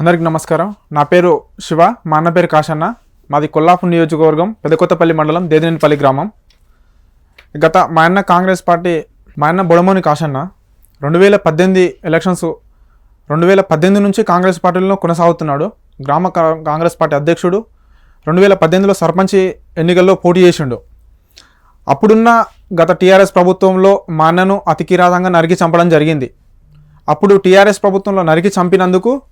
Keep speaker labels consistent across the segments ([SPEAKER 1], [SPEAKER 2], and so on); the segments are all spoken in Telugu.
[SPEAKER 1] అందరికి నమస్కారం. నా పేరు శివ మా అన్న పేరు కాశన్న. మాది కొల్లాపూర్ నియోజకవర్గం పెదకొత్తపల్లి మండలం దేదినేనిపల్లి గ్రామం. గత మా అన్న కాంగ్రెస్ పార్టీ మా అన్న బొడమోని కాశన్న రెండు వేల పద్దెనిమిది ఎలక్షన్స్ రెండు వేల పద్దెనిమిది నుంచి కాంగ్రెస్ పార్టీలో కొనసాగుతున్నాడు. గ్రామ కా- కాంగ్రెస్ పార్టీ అధ్యక్షుడు రెండు వేల పద్దెనిమిదిలో సర్పంచ్ ఎన్నికల్లో పోటీ చేసిండు. అప్పుడున్న గత టీఆర్ఎస్ ప్రభుత్వంలో మా అన్నను అతికిరాతంగా నరికి చంపడం జరిగింది. అప్పుడు టీఆర్ఎస్ ప్రభుత్వంలో నరికి చంపినందుకు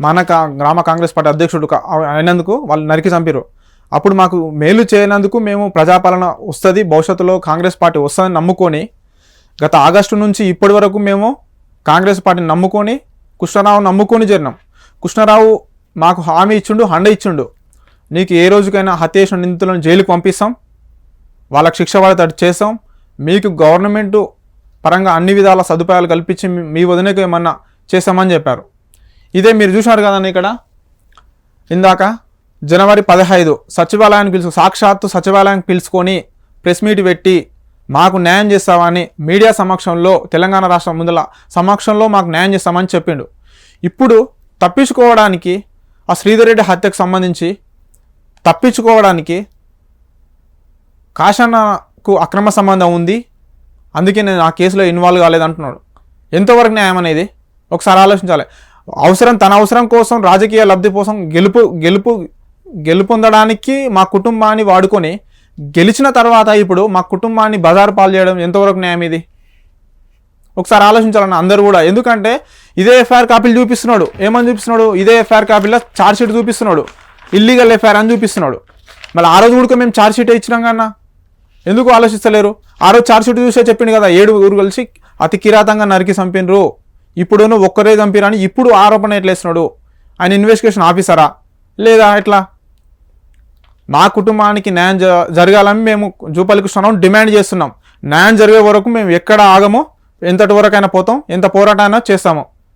[SPEAKER 1] మన కా గ్రామ కాంగ్రెస్ పార్టీ అధ్యక్షుడు అయినందుకు వాళ్ళు నరికి చంపారు అప్పుడు మాకు మేలు చేయనందుకు మేము ప్రజాపాలన వస్తుంది భవిష్యత్తులో కాంగ్రెస్ పార్టీ వస్తుందని నమ్ముకొని గత ఆగస్టు నుంచి ఇప్పటి వరకు మేము కాంగ్రెస్ పార్టీని నమ్ముకొని కృష్ణారావు నమ్ముకొని జరినాం కృష్ణారావు మాకు హామీ ఇచ్చిండు హండ ఇచ్చిండు. నీకు ఏ రోజుకైనా హత్య చేసిన నిందితులను జైలుకు పంపిస్తాం వాళ్ళకి శిక్ష పడేటట్టు చేస్తాం. మీకు గవర్నమెంట్ పరంగా అన్ని విధాల సదుపాయాలు కల్పించి మీ- మీ వదినకు ఏమన్నా చేస్తామని చెప్పారు. ఇదే మీరు చూసినారు కదండి ఇక్కడ? ఇందాక జనవరి పదహైదు సచివాలయానికి పిలుచు సాక్షాత్తు సచివాలయానికి పిలుచుకొని ప్రెస్ మీట్ పెట్టి మాకు న్యాయం చేస్తామని మీడియా సమక్షంలో తెలంగాణ రాష్ట్రం ముందల సమక్షంలో మాకు న్యాయం చేస్తామని చెప్పిండు. ఇప్పుడు తప్పించుకోవడానికి ఆ శ్రీధర్ రెడ్డి హత్యకు సంబంధించి తప్పించుకోవడానికి కాషన్నకు అక్రమ సంబంధం ఉంది. అందుకే నేను ఆ కేసులో ఇన్వాల్వ్ కాలేదంటున్నాడు. ఎంతవరకు న్యాయం అనేది? ఒకసారి ఆలోచించాలి. అవసరం తన అవసరం కోసం రాజకీయ లబ్ధి కోసం గెలుపు గెలుపు గెలుపొందడానికి మా కుటుంబాన్ని వాడుకొని గెలిచిన తర్వాత ఇప్పుడు మా కుటుంబాన్ని బజారు పాలు చేయడం ఎంతవరకు న్యాయం ఇది? ఒకసారి ఆలోచించాలన్న అందరూ కూడా. ఎందుకంటే ఇదే ఎఫ్ఐఆర్ కాపీలు చూపిస్తున్నాడు. ఏమని చూపిస్తున్నాడు? ఇదే ఎఫ్ఐఆర్ కాపీలో ఛార్జ్ షీట్ చూపిస్తున్నాడు. ఇల్లీగల్ ఎఫ్ఐఆర్ అని చూపిస్తున్నాడు. మళ్ళీ ఆ రోజు కూడా మేము ఛార్జ్ షీట్ ఇచ్చినాం కన్నా. ఎందుకు ఆలోచిస్తలేరు? ఆ రోజు ఛార్జ్ షీట్ చూసే చెప్పిండు కదా ఏడు ఊరు కలిసి అతి కిరాతంగా నరికి చంపినరు. ఇప్పుడు నువ్వు ఒక్కరే చంపిరని ఇప్పుడు ఆరోపణ ఎట్లా వేస్తున్నాడు? ఆయన ఇన్వెస్టిగేషన్ ఆఫీసరా లేదా ఎట్లా? మా కుటుంబానికి న్యాయం జ- జరగాలని మేము జూపల్లి కృష్ణరావు డిమాండ్ చేస్తున్నాం. న్యాయం జరిగే వరకు మేము ఎక్కడ ఆగమో ఎంతటి వరకైనా పోతాం ఎంత పోరాటమైనా చేస్తాము.